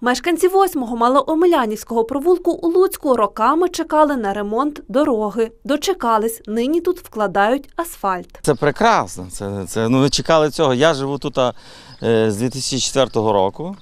Мешканці восьмого малоомелянівського провулку у Луцьку роками чекали на ремонт дороги. Дочекались, нині тут вкладають асфальт. Це прекрасно. Це, це, ну, чекали цього. Я живу тут а, е, з 2004 року.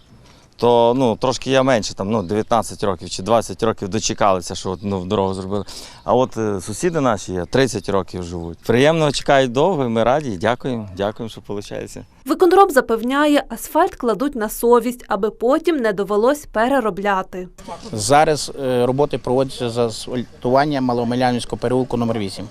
То ну, трошки я менше, там, ну, 19 років чи 20 років дочекалися, що от, ну, дорогу зробили. А от е, сусіди наші є, 30 років живуть. Приємно чекають довго, і ми раді. і Дякуємо, дякуємо, що виходить. Виконроб запевняє, асфальт кладуть на совість, аби потім не довелось переробляти. Зараз е, роботи проводяться з асфальтування Маломилянівського переулку номер 8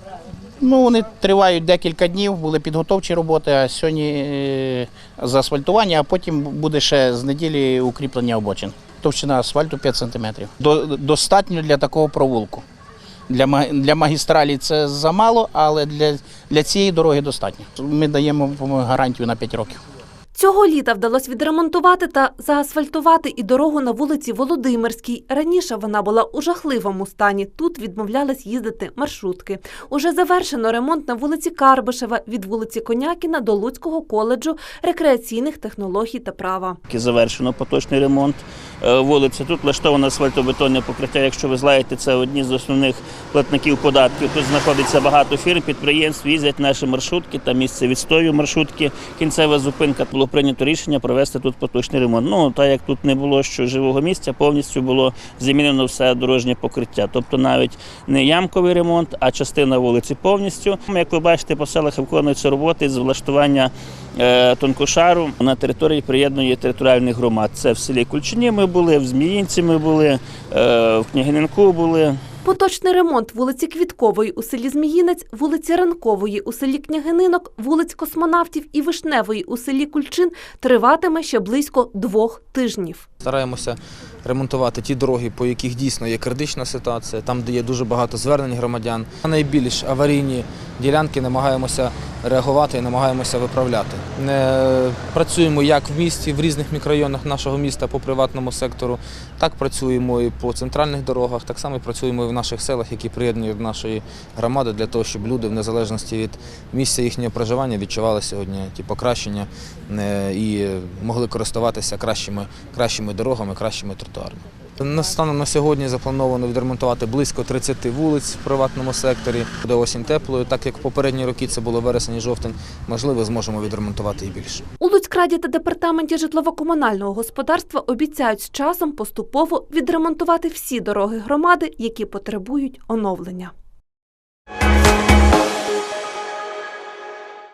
Ну, вони тривають декілька днів, були підготовчі роботи, а сьогодні е, заасфальтування, а потім буде ще з неділі укріплення обочин. Товщина асфальту 5 см. Достатньо для такого провулку. Для, для магістралі це замало, але для, для цієї дороги достатньо. Ми даємо гарантію на 5 років. Цього літа вдалося відремонтувати та заасфальтувати і дорогу на вулиці Володимирській. Раніше вона була у жахливому стані. Тут відмовлялись їздити маршрутки. Уже завершено ремонт на вулиці Карбишева від вулиці Конякіна до Луцького коледжу рекреаційних технологій та права. Завершено поточний ремонт вулиці. Тут влаштоване асфальтобетонне покриття. Якщо ви знаєте, це одні з основних платників податків. Тут знаходиться багато фірм, підприємств, їздять наші маршрутки та місце відстою маршрутки. Кінцева зупинка було прийнято рішення провести тут поточний ремонт. Ну так як тут не було що живого місця, повністю було замінено все дорожнє покриття. Тобто навіть не ямковий ремонт, а частина вулиці повністю. Як ви бачите, по селах виконуються роботи з влаштування е, тонкошару на території приєднаної територіальних громад. Це в селі Кульчині ми були, в Зміїнці ми були, е, в Княгининку були. Поточний ремонт вулиці Квіткової у селі Зміїнець, вулиці Ранкової у селі Княгининок, вулиць Космонавтів і Вишневої у селі Кульчин триватиме ще близько двох тижнів. Стараємося ремонтувати ті дороги, по яких дійсно є критична ситуація, там, де є дуже багато звернень громадян. На найбільш аварійні ділянки намагаємося реагувати і намагаємося виправляти. Працюємо як в місті, в різних мікрорайонах нашого міста по приватному сектору, так працюємо і по центральних дорогах, так само працюємо і в наших селах, які приєднані до нашої громади, для того, щоб люди, в незалежності від місця їхнього проживання, відчували сьогодні ті покращення е, і могли користуватися кращими, кращими дорогами, кращими тротуарами. На станом на сьогодні заплановано відремонтувати близько 30 вулиць в приватному секторі. Буде осінь теплою, так як попередні роки це було вересень і жовтень. Можливо, зможемо відремонтувати і більше. У Луцькраді та департаменті житлово-комунального господарства обіцяють з часом поступово відремонтувати всі дороги громади, які потребують оновлення.